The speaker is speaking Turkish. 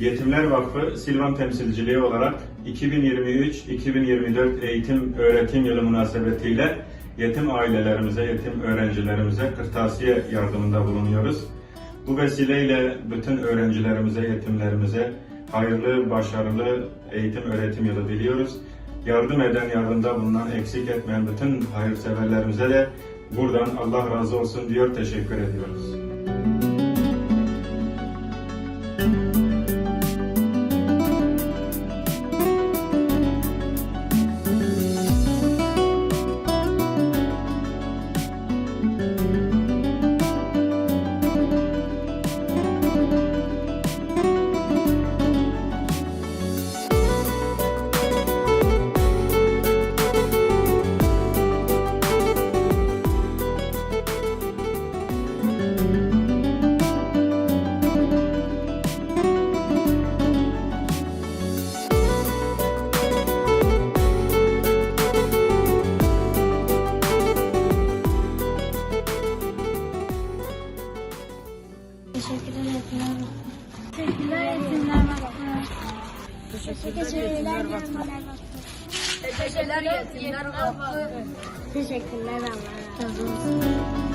Yetimler Vakfı Silvan temsilciliği olarak 2023-2024 eğitim öğretim yılı münasebetiyle yetim ailelerimize, yetim öğrencilerimize kırtasiye yardımında bulunuyoruz. Bu vesileyle bütün öğrencilerimize, yetimlerimize hayırlı, başarılı eğitim öğretim yılı diliyoruz. Yardım eden, yardımda bulunan, eksik etmeyen bütün hayırseverlerimize de buradan Allah razı olsun diyor, teşekkür ediyoruz. Teşekkürler Vakfı. Teşekkürler Vakfı. Teşekkürler Vakfı. Teşekkürler Yetimler Vakfı. Teşekkürler Allah razı olsun.